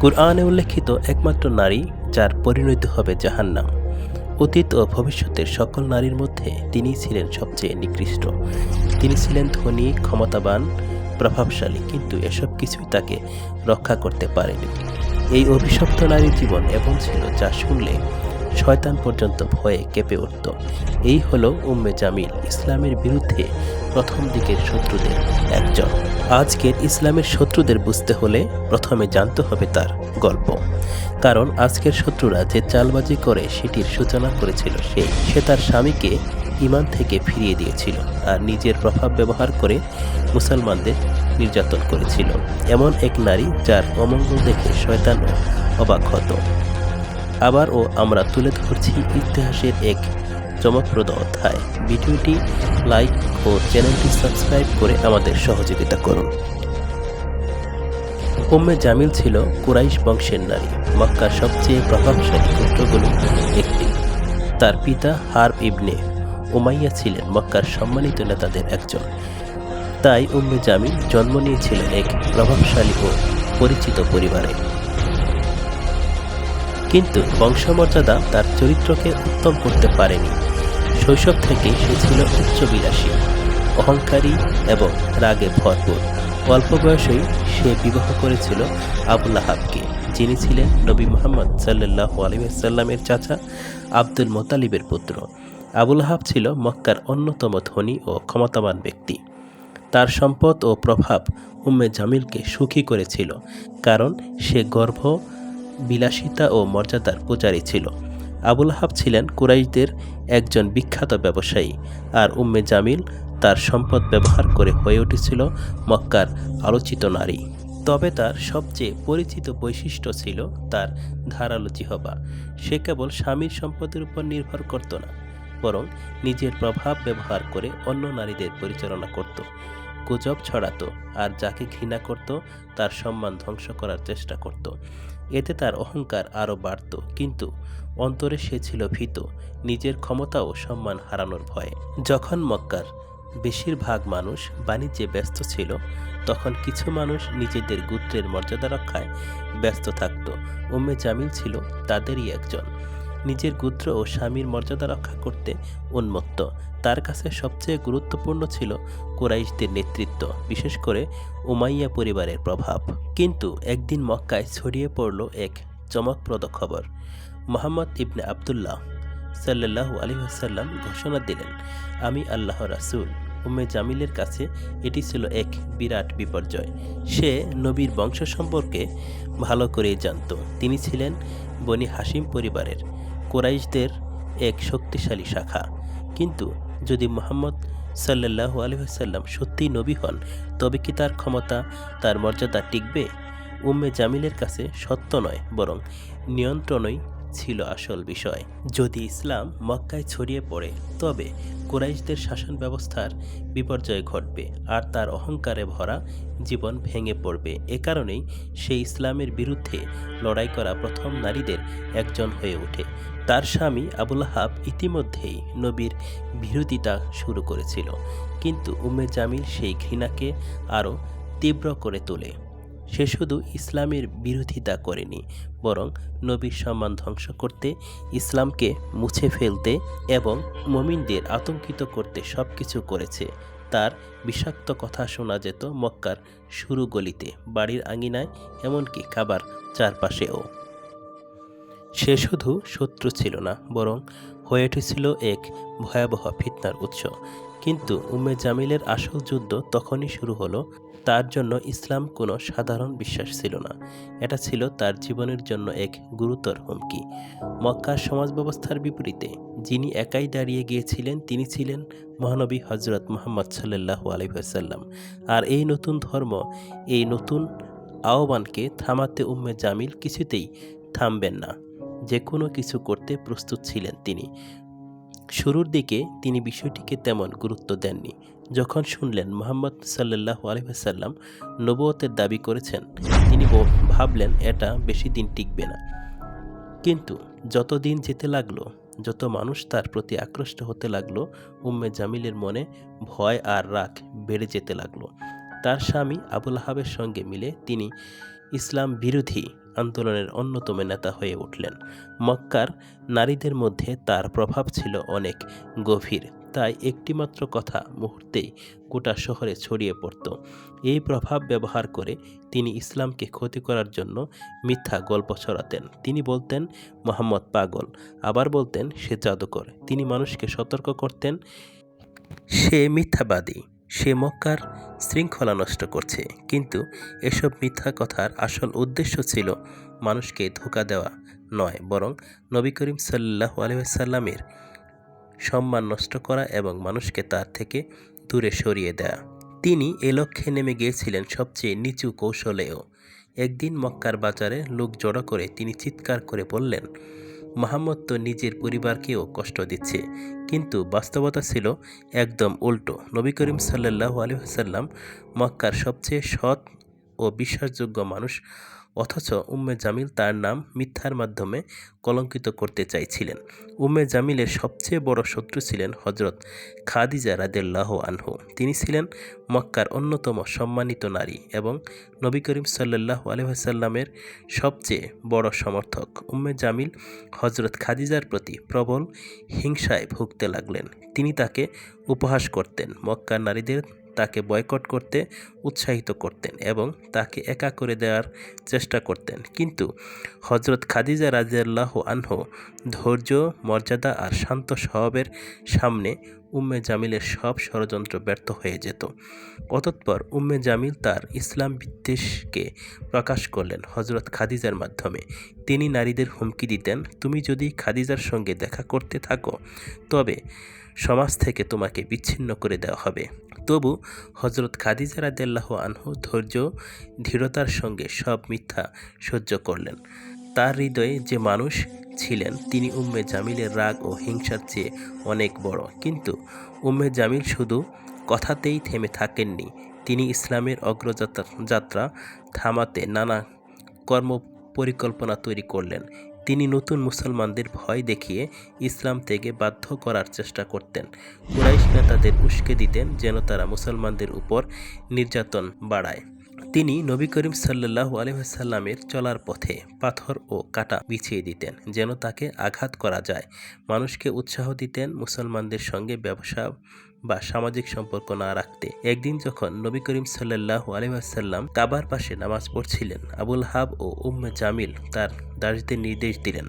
কুরআনে উল্লেখিত একমাত্র নারী যার পরিণতি হবে জাহান্নাম। অতীত ও ভবিষ্যতের সকল নারীর মধ্যে তিনি ছিলেন সবচেয়ে নিকৃষ্ট। তিনি ছিলেন ধনী, ক্ষমতাবান, প্রভাবশালী, কিন্তু এসব কিছুই তাকে রক্ষা করতে পারেনি। এই অভিশপ্ত নারীর জীবন এবং ছিল যা শুনলে শয়তান পর্যন্ত ভয়ে কেঁপে উঠত। এই হলো উম্মে জামিল ইসলামের বিরুদ্ধে প্রথম দিকের শত্রুদের একজন। আজকের ইসলামের শত্রুদের বুঝতে হলে প্রথমে জানতে হবে তার গল্প। কারণ আজকের শত্রুরা যে চালবাজি করে সেটির সূচনা করেছিল সে। সে তার স্বামীকে ইমান থেকে ফিরিয়ে দিয়েছিল আর নিজের প্রভাব ব্যবহার করে মুসলমানদের নির্যাতন করেছিল। এমন এক নারী যার অমঙ্গল দেখে শয়তানও অবাক হতো। আবারও আমরা তুলে ধরছি ইতিহাসের এক চমকপ্রদ অধ্যায়। ভিডিওটি লাইক ও চ্যানেলটি সাবস্ক্রাইব করে আমাদের সহযোগিতা করুন। উম্মে জামিল ছিল কুরাইশ বংশের নারী। মক্কার সবচেয়ে প্রভাবশালী গোত্রগুলো একটি। তার পিতা হার্ব ইবনে উমাইয়া ছিলেন মক্কার সম্মানিত নেতাদের একজন। তাই উম্মে জামিল জন্ম নিয়েছিল এক প্রভাবশালী ও পরিচিত পরিবারে। কিন্তু বংশমর্যাদা তার চরিত্রকে উত্তম করতে পারেনি। শৈশব থেকে সে ছিল উচ্চবিলাসী, অহংকারী এবং রাগে ভরপুর। অল্প বয়সেই সে বিবাহ করেছিল আবুল আহাবকে যিনি ছিলেন নবী মোহাম্মদ সাল্লাহ আলিমাসাল্লামের চাচা আব্দুল মোতালিবের পুত্র। আবুল আহাব ছিল মক্কার অন্যতম ধনী ও ক্ষমতাবান ব্যক্তি। তার সম্পদ ও প্রভাব উম্মে জামিলকে সুখী করেছিল, কারণ সে গর্ভ বিলাসিতা ও মর্যাদার পূজারী ছিল। আবুল হাব ছিলেন কুরাইশদের একজন বিখ্যাত ব্যবসায়ী আর উম্মে জামিল তার সম্পদ ব্যবহার করে হয়ে উঠেছিল মক্কার আলোচিত নারী। তবে তার সবচেয়ে পরিচিত বৈশিষ্ট্য ছিল তার ধারালো জিহবা। সে কেবল স্বামীর সম্পদের উপর নির্ভর করত না, বরং নিজের প্রভাব ব্যবহার করে অন্য নারীদের পরিচালনা করত, গুজব ছড়াতো আর যাকে ঘৃণা করত তার সম্মান ধ্বংস করার চেষ্টা করত। এতে তার অহংকার আরও বাড়ত। কিন্তু অন্তরে সে ছিল ভীত, নিজের ক্ষমতা ও সম্মান হারানোর ভয়ে। যখন মক্কার বেশিরভাগ মানুষ বাণিজ্যে ব্যস্ত ছিল, তখন কিছু মানুষ নিজেদের গোত্রের মর্যাদা রক্ষায় ব্যস্ত থাকত। উম্মে জামিল ছিল তাদেরই একজন। নিজের গোত্র ও স্বামীর মর্যাদা রক্ষা করতে উন্মত্ত। তার কাছে সবচেয়ে গুরুত্বপূর্ণ ছিল কোরাইশদের নেতৃত্ব, বিশেষ করে উমাইয়া পরিবারের প্রভাব। কিন্তু একদিন মক্কায় ছড়িয়ে পড়ল এক চমকপ্রদ খবর। মোহাম্মদ ইবনে আবদুল্লাহ সাল্লাহ আলী আসাল্লাম ঘোষণা দিলেন, আমি আল্লাহ রাসুল। উম্মে জামিলের কাছে এটি ছিল এক বিরাট বিপর্যয়। সে নবীর বংশ সম্পর্কে ভালো করেই জানত। তিনি ছিলেন বনি হাসিম পরিবারের। কোরাইশদের এক শক্তিশালী শাখা। কিন্তু যদি মোহাম্মদ সাল্লাহ আলহাম সত্যিই নবী হন, তবে কি তার ক্ষমতা, তার মর্যাদা টিকবে? উম্মে জামিলের কাছে সত্য নয়, বরং নিয়ন্ত্রণই ছিল আসল বিষয়। যদি ইসলাম মক্কায় ছড়িয়ে পড়ে, তবে কুরাইশদের শাসন ব্যবস্থার বিপর্যয় ঘটবে আর তার অহংকারে ভরা জীবন ভেঙে পড়বে। এ কারণেই সে ইসলামের বিরুদ্ধে লড়াই করা প্রথম নারীদের একজন হয়ে ওঠে। তার স্বামী আবুল হাব ইতিমধ্যেই নবীর বিরোধিতা শুরু করেছিল। কিন্তু উম্মে জামিল সেই ঘৃণাকে আরও তীব্র করে তোলে। সে শুধু ইসলামের বিরোধিতা করেনি বরং নবীর সম্মান ধ্বংস করতে, ইসলামকে মুছে ফেলতে এবং মমিনদের আতঙ্কিত করতে সব কিছু করেছে। তার বিষাক্ত কথা শোনা যেত মক্কার শুরু গলিতে, বাড়ির আঙিনায়, এমনকি খাবার চারপাশেও। সে শুধু শত্রু ছিল না, বরং হয়ে উঠেছিল এক ভয়াবহ ফিতনার উৎস। কিন্তু উম্মে জামিলের আসল যুদ্ধ তখনই শুরু হলো, তার জন্য ইসলাম কোনো সাধারণ বিশ্বাস ছিল না। এটা ছিল তার জীবনের জন্য এক গুরুতর হুমকি। মক্কার সমাজ ব্যবস্থার বিপরীতে, যিনি একাই দাঁড়িয়ে গিয়েছিলেন, তিনি ছিলেন মহানবী হজরত মোহাম্মদ সাল্লাহ আলহাম আর এই নতুন ধর্ম, এই নতুন আহ্বানকে থামাতে উম্মে জামিল কিছুতেই থামবেন না। যে কোনো কিছু করতে প্রস্তুত ছিলেন তিনি। শুরুর দিকে তিনি বিষয়টিকে তেমন গুরুত্ব দেননি। যখন শুনলেন মোহাম্মদ সাল্লাহ আলহাম নবতের দাবি করেছেন, তিনি ভাবলেন এটা বেশি দিন টিকবে না। কিন্তু যত দিন যেতে লাগল, যত মানুষ তার প্রতি আকৃষ্ট হতে লাগল, উম্মে জামিলের মনে ভয় আর রাগ বেড়ে যেতে লাগল। তার স্বামী আবুল আহাবের সঙ্গে মিলে তিনি ইসলাম বিরোধী আন্দোলনের অন্যতম নেতা হয়ে উঠলেন। মক্কার নারীদের মধ্যে তার প্রভাব ছিল অনেক গভীর, তাই একটিমাত্র কথা মুহূর্তেই গোটা শহরে ছড়িয়ে পড়ত। এই প্রভাব ব্যবহার করে তিনি ইসলামকে ক্ষতি করার জন্য মিথ্যা গল্প ছড়াতেন। তিনি বলতেন, মোহাম্মদ পাগল। আবার বলতেন, সে জাদুকর। তিনি মানুষকে সতর্ক করতেন, সে মিথ্যাবাদী। সে মক্কার শৃঙ্খলা নষ্ট করছে। কিন্তু এসব মিথ্যা কথার আসল উদ্দেশ্য ছিল মানুষকে ধোকা দেওয়া নয়, বরং নবী করিম সাল্লাহ আলহামের সম্মান নষ্ট করা এবং মানুষকে তার থেকে দূরে সরিয়ে দেয়া। তিনি এ লক্ষ্যে নেমে গিয়েছিলেন সবচেয়ে নিচু কৌশলেও। একদিন মক্কার বাজারে লোক জড়ো করে তিনি চিৎকার করে বললেন মাহমদ তো নিজের পরিবারকেও কষ্ট দিচ্ছে। কিন্তু বাস্তবতা ছিল একদম উল্টো। নবী করিম সাল্লাহ আলহাম মক্কার সবচেয়ে সৎ ও বিশ্বাসযোগ্য মানুষ অথচ উম্মে জামিল তার নাম মিথ্যার মাধ্যমে কলঙ্কিত করতে চাইছিলেন। উম্মে জামিলের সবচেয়ে বড় শত্রু ছিলেন হজরত খাদিজা রাদেল্লাহ আনহু। তিনি ছিলেন মক্কার অন্যতম সম্মানিত নারী এবং নবী করিম সাল্লাহ আলহামের সবচেয়ে বড় সমর্থক। উম্মে জামিল হজরত খাদিজার প্রতি প্রবল হিংসায় ভুগতে লাগলেন। তিনি তাকে উপহাস করতেন। মক্কার নারীদের তাকে বয়কট করতে, উৎসাহিত করতেন এবং তাকে একা করে দেওয়ার চেষ্টা করতেন। কিন্তু হজরত খাদিজা রাজিয়াল্লাহ আনহ ধৈর্য, মর্যাদা আর শান্ত স্বভাবের সামনে উম্মে জামিলের সব ষড়যন্ত্র ব্যর্থ হয়ে যেত। অতঃপর উম্মে জামিল তার ইসলাম বিদ্বেষকে প্রকাশ করলেন হজরত খাদিজার মাধ্যমে। তিনি নারীদের হুমকি দিতেন, তুমি যদি খাদিজার সঙ্গে দেখা করতে থাকো, তবে সমাজ থেকে তোমাকে বিচ্ছিন্ন করে দেওয়া হবে। তবু হজরত খাদিজা রাদেল্লাহ আনহু ধৈর্য, দৃঢ়তার সঙ্গে সব মিথ্যা সহ্য করলেন। তার হৃদয়ে যে মানুষ ছিলেন, তিনি উম্মে জামিলের রাগ ও হিংসার চেয়ে অনেক বড়। কিন্তু উম্মে জামিল শুধু কথাতেই থেমে থাকেননি। তিনি ইসলামের অগ্রযাত্রা, যাত্রা থামাতে নানা কর্ম পরিকল্পনা তৈরি করলেন। তিনি নতুন মুসলমানদের ভয় দেখিয়ে ইসলাম থেকে বাধ্য করার চেষ্টা করতেন। কুরাইশ নেতাদের উস্কে দিতেন যেন তারা মুসলমানদের উপর নির্যাতন বাড়ায়। তিনি নবী করিম সাল্লাহ আলহামের চলার পথে পাথর ও কাটা বিছিয়ে দিতেন যেন তাকে আঘাত করা যায়। মানুষকে উৎসাহ দিতেন, মুসলমানদের সঙ্গে ব্যবসা বা সামাজিক সম্পর্ক না রাখতে। একদিন যখন নবী করিম সাল্লাহ আলহাম কাবার পাশে নামাজ পড়ছিলেন, আবুল হাব ও উম্মে জামিল তার দাসদের নির্দেশ দিলেন।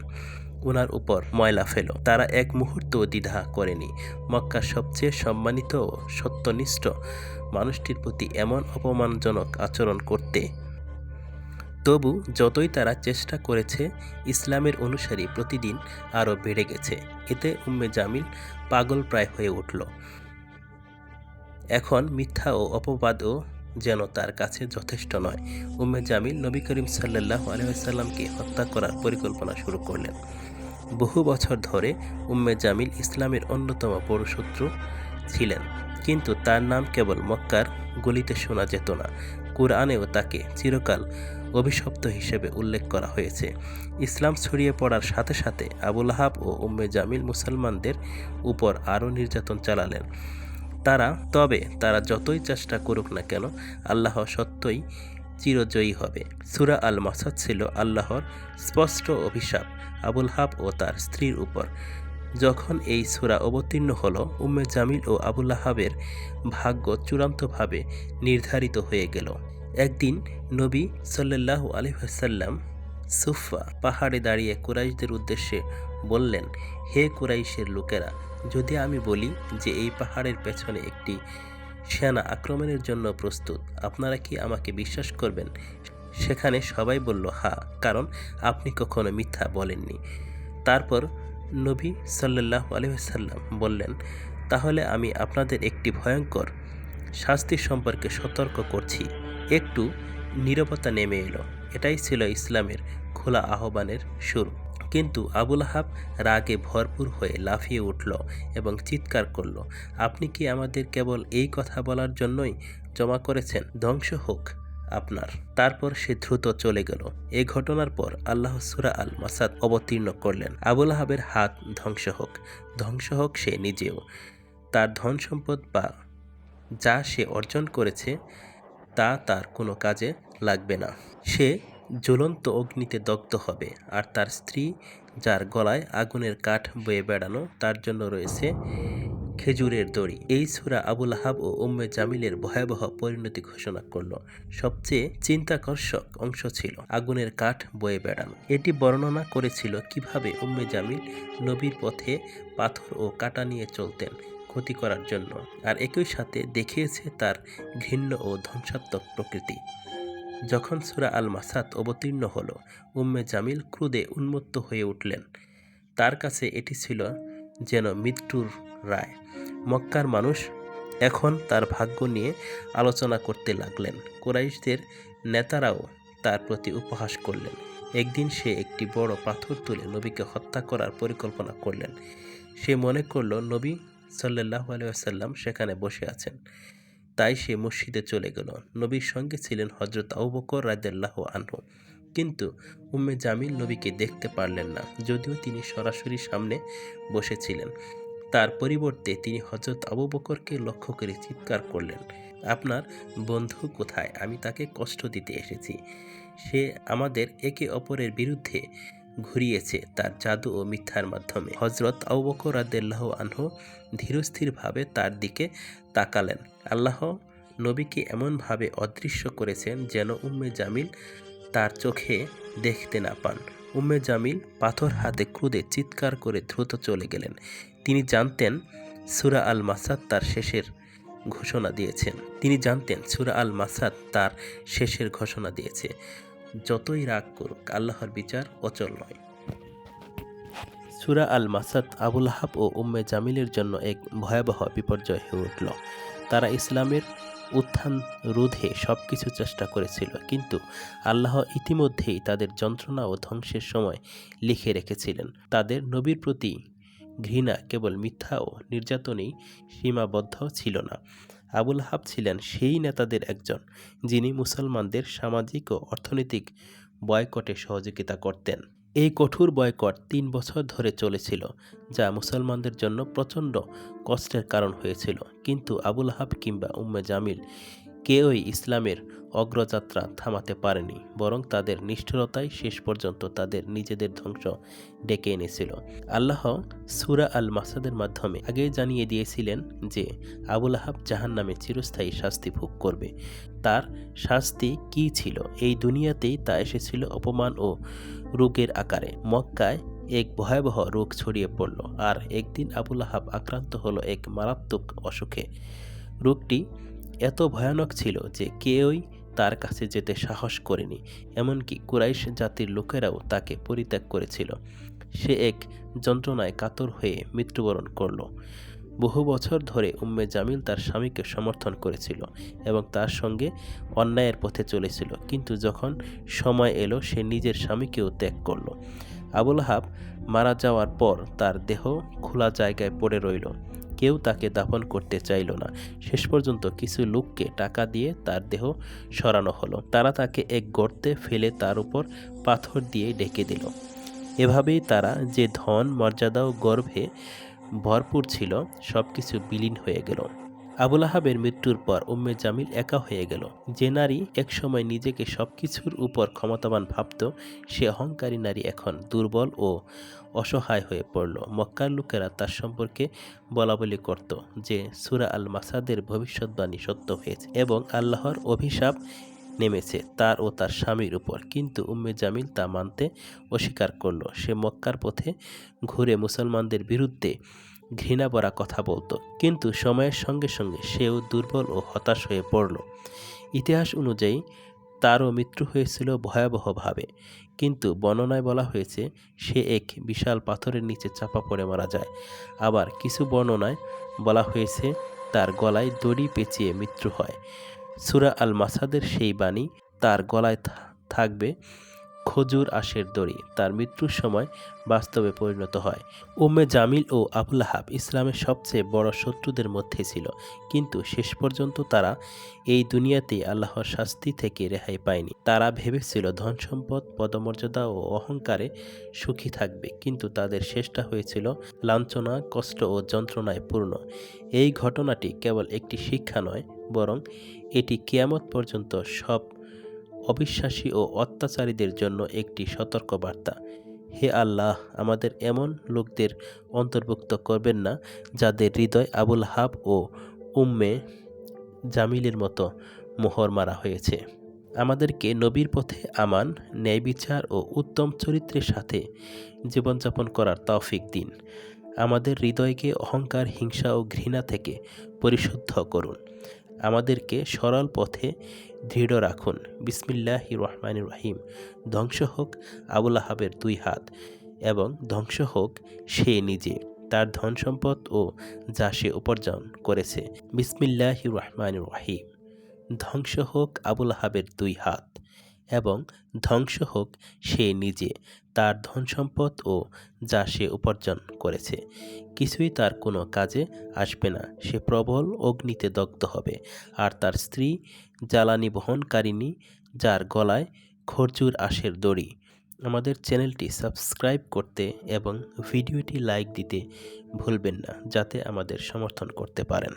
ওনার উপর ময়লা ফেলো। তারা এক মুহূর্ত দ্বিধা করেনি। মক্কার সবচেয়ে সম্মানিত ও সত্যনিষ্ঠ মানুষটির প্রতি এমন অপমানজনক আচরণ করতে। তবু যতই তারা চেষ্টা করেছে, ইসলামের অনুসারী প্রতিদিন আরও বেড়ে গেছে। এতে উম্মে জামিল পাগল প্রায় হয়ে উঠল। এখন মিথ্যা ও অপবাদও যেন তার কাছে যথেষ্ট নয়। উম্মে জামিল নবী করিম সাল্লাহ আলহামকে হত্যা করার পরিকল্পনা শুরু করলেন। বহু বছর ধরে উম্মে জামিল ইসলামের অন্যতম বড় শত্রু ছিলেন, কিন্তু তার নাম কেবল মক্কার গলিতে শোনা যেত না। কোরআনেও তাকে চিরকাল অভিশপ্ত হিসেবে উল্লেখ করা হয়েছে। ইসলাম ছড়িয়ে পড়ার সাথে সাথে আবুল আহাব ও উম্মে জামিল মুসলমানদের উপর আরও নির্যাতন চালালেন। তারা, তবে তারা যতই চেষ্টা করুক না কেন, আল্লাহ সত্যই চিরজয়ী হবে। সুরা আল মাসাদ ছিল আল্লাহর স্পষ্ট অভিশাপ আবুল হাব ও তার স্ত্রীর উপর। যখন এই সুরা অবতীর্ণ হল, উম্মে জামিল ও আবুল আহাবের ভাগ্য চূড়ান্তভাবে নির্ধারিত হয়ে গেল। একদিন নবী সাল্লাহ আলহাসাল্লাম সুফা পাহাড়ে দাঁড়িয়ে কুরাইশদের উদ্দেশ্যে বললেন, হে কুরাইশের লোকেরা যদি আমি বলি যে এই পাহাড়ের পেছনে একটি সেনা আক্রমণের জন্য প্রস্তুত, আপনারা কি আমাকে বিশ্বাস করবেন? সেখানে সবাই বলল, হা, কারণ আপনি কখনো মিথ্যা বলেননি। তারপর নবী সাল্লাহ আলহাম বললেন, তাহলে আমি আপনাদের একটি ভয়ঙ্কর শাস্তি সম্পর্কে সতর্ক করছি। একটু নীরবতা নেমে এলো। এটাই ছিল ইসলামের খোলা আহ্বানের শুরু। কিন্তু আবুল আহাব রাগে ভরপুর হয়ে লাফিয়ে উঠল এবং চিৎকার করল, আপনি কি আমাদের কেবল এই কথা বলার জন্যই জমা করেছেন? ধ্বংস হোক আপনার। তারপর সে দ্রুত চলে গেল। এ ঘটনার পর আল্লাহ সুরা আল মাসাদ অবতীর্ণ করলেন। আবুল আহাবের হাত ধ্বংস হোক ধ্বংস হোক সে নিজেও। তার ধন সম্পদ বা যা সে অর্জন করেছে, তা তার কোনো কাজে লাগবে না। সে জ্বলন্ত অগ্নিতে দগ্ধ হবে, আর তার স্ত্রী, যার গলায় আগুনের কাঠ বয়ে বেড়ানো, তার জন্য রয়েছে খেজুরের দড়ি। এই সুরা আবুল আহাব ও উম্মে জামিলের ভয়াবহ পরিণতি ঘোষণা করল। সবচেয়ে চিন্তাকর্ষক অংশ ছিল আগুনের কাঠ বয়ে বেড়ানো। এটি বর্ণনা করেছিল কীভাবে উম্মে জামিল নবীর পথে পাথর ও কাটা নিয়ে চলতেন ক্ষতি করার জন্য, আর একই সাথে দেখিয়েছে তার ঘৃণ্য ও ধ্বংসাত্মক প্রকৃতি। যখন সুরা আল মাসাদ অবতীর্ণ হলো, উম্মে জামিল ক্রুদে উন্মত্ত হয়ে উঠলেন। তার কাছে এটি ছিল যেন মৃত্যুর রায়। মক্কার মানুষ এখন তার ভাগ্য নিয়ে আলোচনা করতে লাগলেন। কোরাইশদের নেতারাও তার প্রতি উপহাস করলেন। একদিন সে একটি বড় পাথর তুলে নবীকে হত্যা করার পরিকল্পনা করলেন। সে মনে করল, নবী সাল্লাহ আলাইসাল্লাম সেখানে বসে আছেন। তাই সে মসজিদে চলে গেল। নবীর সঙ্গে ছিলেন হজরত আবু বকর রাদেল্লাহ আনহু। কিন্তু উম্মে জামিল নবীকে দেখতে পারলেন না, যদিও তিনি সরাসরি সামনে বসেছিলেন। তার পরিবর্তে তিনি হজরত আবু বকরকে লক্ষ্য করে চিৎকার করলেন, আপনার বন্ধু কোথায়? আমি তাকে কষ্ট দিতে এসেছি। সে আমাদের একে অপরের বিরুদ্ধে ঘুরিয়েছে তার জাদু ও মিথ্যার মাধ্যমে। হজরত আবু বকর রাদেল্লাহ আনহু ধীরস্থিরভাবে তার দিকে তাকালেন। আল্লাহ নবীকে এমনভাবে অদৃশ্য করেছেন যেন উম্মে জামিল তার চোখে দেখতে না পান। উম্মে জামিল পাথর হাতে ক্রুদে চিৎকার করে দ্রুত চলে গেলেন। তিনি জানতেন সুরা আল মাসাদ তার শেষের ঘোষণা দিয়েছেন তিনি জানতেন সুরা আল মাসাদ তার শেষের ঘোষণা দিয়েছে। যতই রাগ করুক, আল্লাহর বিচার অচল নয়। সুরা আল মাসাদ আবুল হাব ও উম্মে জামিলের জন্য এক ভয়াবহ বিপর্যয় হয়ে উঠল। তারা ইসলামের উত্থান রোধে সব কিছু চেষ্টা করেছিল, কিন্তু আল্লাহ ইতিমধ্যেই তাদের যন্ত্রণা ও ধ্বংসের সময় লিখে রেখেছিলেন। তাদের নবীর প্রতি ঘৃণা কেবল মিথ্যা ও নির্যাতনেই সীমাবদ্ধ ছিল না। আবুল হাব ছিলেন সেই নেতাদের একজন, যিনি মুসলমানদের সামাজিক ও অর্থনৈতিক বয়কটে সহযোগিতা করতেন। এই কঠোর বয়কট তিন বছর ধরে চলেছিল, যা মুসলমানদের জন্য প্রচণ্ড কষ্টের কারণ হয়েছিল। কিন্তু আবুল হাব কিংবা উম্মে জামিল কেউই ইসলামের অগ্রযাত্রা থামাতে পারেনি, বরং তাদের নিষ্ঠুরতাই শেষ পর্যন্ত তাদের নিজেদের ধ্বংস ডেকে এনেছিল। আল্লাহ সুরা আল মাসাদের মাধ্যমে আগেই জানিয়ে দিয়েছিলেন যে, আবুল আহাব জাহান নামে চিরস্থায়ী শাস্তি ভোগ করবে। তার শাস্তি কি ছিল? এই দুনিয়াতেই তা এসেছিল অপমান ও রোগের আকারে। মক্কায় এক ভয়াবহ রোগ ছড়িয়ে পড়ল, আর একদিন আবুল আহাব আক্রান্ত হলো এক মারাত্মক অসুখে। রোগটি এত ভয়ানক ছিল যে, কেউই তার কাছে যেতে সাহস করেনি, এমনকি কুরাইশ জাতির লোকেরাও তাকে পরিত্যাগ করেছিল। সে এক যন্ত্রণায় কাতর হয়ে মৃত্যুবরণ করল। বহু বছর ধরে উম্মে জামিল তার স্বামীকে সমর্থন করেছিল এবং তার সঙ্গে অন্যায়ের পথে চলেছিল, কিন্তু যখন সময় এলো, সে নিজের স্বামীকেও ত্যাগ করল। আবুল হাব মারা যাওয়ার পর তার দেহ খোলা জায়গায় পড়ে রইল। কেউ তাকে দাফন করতে চাইল না। শেষ পর্যন্ত কিছু লোককে টাকা দিয়ে তার দেহ সরানো হলো। তারা তাকে এক গর্তে ফেলে তার উপর পাথর দিয়ে ডেকে দিল। এভাবেই তারা যে ধন, মর্যাদা ও গর্ভে ভরপুর ছিল সব কিছু বিলীন হয়ে গেল। আবুল আহাবের মৃত্যুর পর উম্মে জামিল একা হয়ে গেল। যে নারী একসময় নিজেকে সবকিছুর উপর ক্ষমতাবান ভাবত, সে অহংকারী নারী এখন দুর্বল ও অসহায় হয়ে পড়ল। মক্কার লোকেরা তার সম্পর্কে বলা বলি করত যে, সুরা আল মাসাদের ভবিষ্যৎবাণী সত্য হয়েছে এবং আল্লাহর অভিশাপ নেমেছে তার ও তার স্বামীর উপর। কিন্তু উম্মে জামিল তা মানতে অস্বীকার করল। সে মক্কার পথে ঘুরে মুসলমানদের বিরুদ্ধে ঘৃণা ভরা কথা বলতো। কিন্তু সময়ের সঙ্গে সঙ্গে সেও দুর্বল ও হতাশ হয়ে পড়ল। ইতিহাস অনুযায়ী তারও মৃত্যু হয়েছিল ভয়াবহভাবে। কিন্তু বর্ণনায় বলা হয়েছে, সে এক বিশাল পাথরের নিচে চাপা পড়ে মারা যায়। আবার কিছু বর্ণনায় বলা হয়েছে, তার গলায় দড়ি পেঁচিয়ে মৃত্যু হয়। সুরা আল মাসাদের সেই বাণী তার গলায় থাকবে। খজুর আশের দড়ি তার মৃত্যুর সময় বাস্তবে পরিণত হয়। উম্মে জামিল ও আবুল আহাব ইসলামের সবচেয়ে বড় শত্রুদের মধ্যে ছিল, কিন্তু শেষ পর্যন্ত তারা এই দুনিয়াতেই আল্লাহর শাস্তি থেকে রেহাই পায়নি। তারা ভেবেছিল ধন সম্পদ, পদমর্যাদা ও অহংকারে সুখী থাকবে, কিন্তু তাদের শেষটা হয়েছিল লাঞ্ছনা, কষ্ট ও যন্ত্রণায় পূর্ণ। এই ঘটনাটি কেবল একটি শিক্ষা নয়, বরং এটি কেয়ামত পর্যন্ত সব অবিশ্বাসী ও অত্যাচারীদের জন্য একটি সতর্কবার্তা। হে আল্লাহ, আমাদের এমন লোকদের অন্তর্ভুক্ত করবেন না, যাদের হৃদয় আবুল হাব ও উম্মে জামিলের মতো মোহর মারা হয়েছে। আমাদেরকে নবীর পথে আমান ন্যায় বিচার ও উত্তম চরিত্রের সাথে জীবনযাপন করার তৌফিক দিন। আমাদের হৃদয়কে অহংকার, হিংসা ও ঘৃণা থেকে পরিশুদ্ধ করুন। আমাদেরকে সরল পথে দৃঢ় রাখুন। বিসমিল্লাহ রহমান রহিম। ধ্বংস হোক আবুল আহাবের দুই হাত এবং ধ্বংস হোক সে নিজে, তার ধন সম্পদ ও যা সে উপার্জন করেছে। বিসমিল্লাহ রহমান রহিম। ধ্বংস হোক আবুল আহাবের দুই হাত এবং ধ্বংস হোক সে নিজে তার ধন সম্পদ ও যা সে উপার্জন করেছে। কিছুই তার কোনো কাজে আসবে না। সে প্রবল অগ্নিতে দগ্ধ হবে আর তার স্ত্রী জ্বালানি বহনকারিণী, যার গলায় খরচুর আশের দড়ি। আমাদের চ্যানেলটি সাবস্ক্রাইব করতে এবং ভিডিওটি লাইক দিতে ভুলবেন না, যাতে আমাদের সমর্থন করতে পারেন।